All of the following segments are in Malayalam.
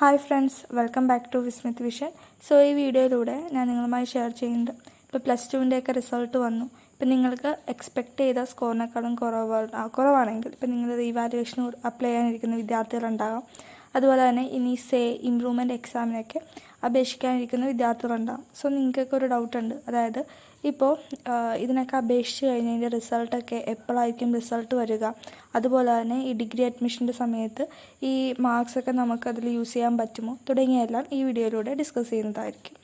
Hi friends welcome back to Vismith vision. So ഈ വീഡിയോയിലൂടെ ഞാൻ നിങ്ങളുമായി ഷെയർ ചെയ്യുന്നുണ്ട്. ഇപ്പോൾ പ്ലസ് ടുവിന്റെയൊക്കെ റിസൾട്ട് വന്നു. ഇപ്പം നിങ്ങൾക്ക് എക്സ്പെക്ട് ചെയ്ത സ്കോറിനേക്കാളും കുറവ് കുറവാണെങ്കിൽ ഇപ്പം നിങ്ങൾ റീവാലുവേഷൻ അപ്ലൈ ചെയ്യാനിരിക്കുന്ന വിദ്യാർത്ഥികളുണ്ടാകാം. അതുപോലെ തന്നെ ഇനി സേ ഇമ്പ്രൂവ്മെന്റ് എക്സാമിനൊക്കെ അപേക്ഷിക്കാനിരിക്കുന്ന വിദ്യാർത്ഥികളുണ്ടാകും സോ നിങ്ങൾക്കൊക്കെ ഒരു ഡൗട്ടുണ്ട് അതായത് ഇപ്പോൾ ഇതിനൊക്കെ അപേക്ഷിച്ച് കഴിഞ്ഞതിന്റെ റിസൾട്ടൊക്കെ എപ്പോഴായിരിക്കും റിസൾട്ട് വരിക? അതുപോലെ തന്നെ ഈ ഡിഗ്രി അഡ്മിഷന്റെ സമയത്ത് ഈ മാർക്സ് ഒക്കെ നമുക്ക് അതിൽ യൂസ് ചെയ്യാൻ പറ്റുമോ? തുടങ്ങിയെല്ലാം ഈ വീഡിയോയിലൂടെ ഡിസ്കസ് ചെയ്യുന്നതായിരിക്കും.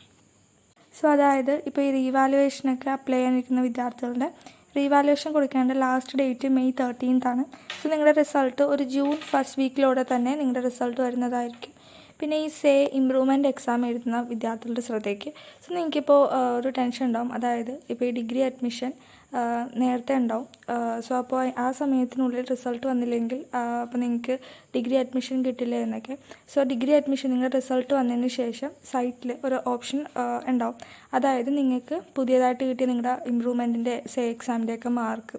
സോ അതായത് ഇപ്പോൾ ഈ റീവാലുവേഷനൊക്കെ അപ്ലൈ ചെയ്യാനിരിക്കുന്ന വിദ്യാർത്ഥികളുടെ റീവാലുവേഷൻ കൊടുക്കേണ്ട ലാസ്റ്റ് ഡേറ്റ് മെയ് തേർട്ടീൻത്താണ് സോ നിങ്ങളുടെ റിസൾട്ട് ഒരു ജൂൺ ഫസ്റ്റ് വീക്കിലൂടെ തന്നെ നിങ്ങളുടെ റിസൾട്ട് വരുന്നതായിരിക്കും. പിന്നെ ഈ സേ ഇമ്പ്രൂവ്മെന്റ് എക്സാം എഴുതുന്ന വിദ്യാർത്ഥികളുടെ ശ്രദ്ധയ്ക്ക്. സോ നിങ്ങൾക്കിപ്പോൾ ഒരു ടെൻഷൻ ഉണ്ടാവും. അതായത് ഇപ്പോൾ ഈ ഡിഗ്രി അഡ്മിഷൻ നേരത്തെ ഉണ്ടാവും. സോ അപ്പോൾ ആ സമയത്തിനുള്ളിൽ റിസൾട്ട് വന്നില്ലെങ്കിൽ അപ്പോൾ നിങ്ങൾക്ക് ഡിഗ്രി അഡ്മിഷൻ കിട്ടില്ല എന്നൊക്കെ. സോ ഡിഗ്രി അഡ്മിഷൻ നിങ്ങളുടെ റിസൾട്ട് വന്നതിന് ശേഷം സൈറ്റിൽ ഒരു ഓപ്ഷൻ ഉണ്ടാവും. അതായത് നിങ്ങൾക്ക് പുതിയതായിട്ട് കിട്ടിയ നിങ്ങളുടെ ഇമ്പ്രൂവ്മെന്റിന്റെ സേ എക്സാമിന്റെയൊക്കെ മാർക്ക്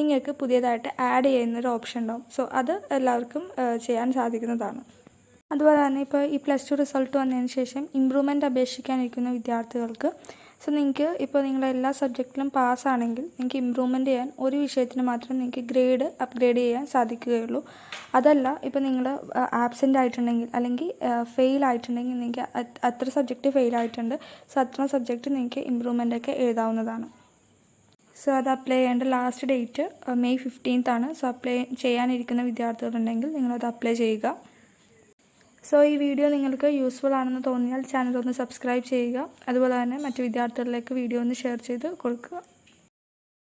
നിങ്ങൾക്ക് പുതിയതായിട്ട് ആഡ് ചെയ്യുന്ന ഒരു ഓപ്ഷൻ ഉണ്ടാവും. സോ അത് എല്ലാവർക്കും ചെയ്യാൻ സാധിക്കുന്നതാണ്. അതുപോലെ തന്നെ ഇപ്പോൾ ഈ പ്ലസ് ടു റിസൾട്ട് വന്നതിന് ശേഷം ഇമ്പ്രൂവ്മെന്റ് അപേക്ഷിക്കാനിരിക്കുന്ന വിദ്യാർത്ഥികൾക്ക്. സോ നിങ്ങൾക്ക് ഇപ്പോൾ നിങ്ങൾ എല്ലാ സബ്ജക്റ്റിലും പാസ്സാണെങ്കിൽ നിങ്ങൾക്ക് ഇമ്പ്രൂവ്മെന്റ് ചെയ്യാൻ ഒരു വിഷയത്തിന് മാത്രം നിങ്ങൾക്ക് ഗ്രേഡ് അപ്ഗ്രേഡ് ചെയ്യാൻ സാധിക്കുകയുള്ളൂ. അതല്ല ഇപ്പോൾ നിങ്ങൾ ആബ്സെന്റ് ആയിട്ടുണ്ടെങ്കിൽ അല്ലെങ്കിൽ ഫെയിൽ ആയിട്ടുണ്ടെങ്കിൽ നിങ്ങൾക്ക് അത്- അത്ര സബ്ജക്റ്റ് ഫെയിൽ ആയിട്ടുണ്ട്. സോ അത്ര സബ്ജക്റ്റ് നിങ്ങൾക്ക് ഇമ്പ്രൂവ്മെന്റ് ഒക്കെ എഴുതാവുന്നതാണ്. സോ അത് അപ്ലൈ ചെയ്യേണ്ട ലാസ്റ്റ് ഡേറ്റ് മെയ് ഫിഫ്റ്റീൻത്ത് ആണ്. സോ അപ്ലൈ ചെയ്യാനിരിക്കുന്ന വിദ്യാർത്ഥികളുണ്ടെങ്കിൽ നിങ്ങളത് അപ്ലൈ ചെയ്യുക. സോ ഈ വീഡിയോ നിങ്ങൾക്ക് യൂസ്ഫുൾ ആണെന്ന് തോന്നിയാൽ ചാനൽ ഒന്ന് സബ്സ്ക്രൈബ് ചെയ്യുക. അതുപോലെ തന്നെ മറ്റു വിദ്യാർത്ഥികളിലേക്ക് വീഡിയോ ഒന്ന് ഷെയർ ചെയ്ത് കൊടുക്കുക.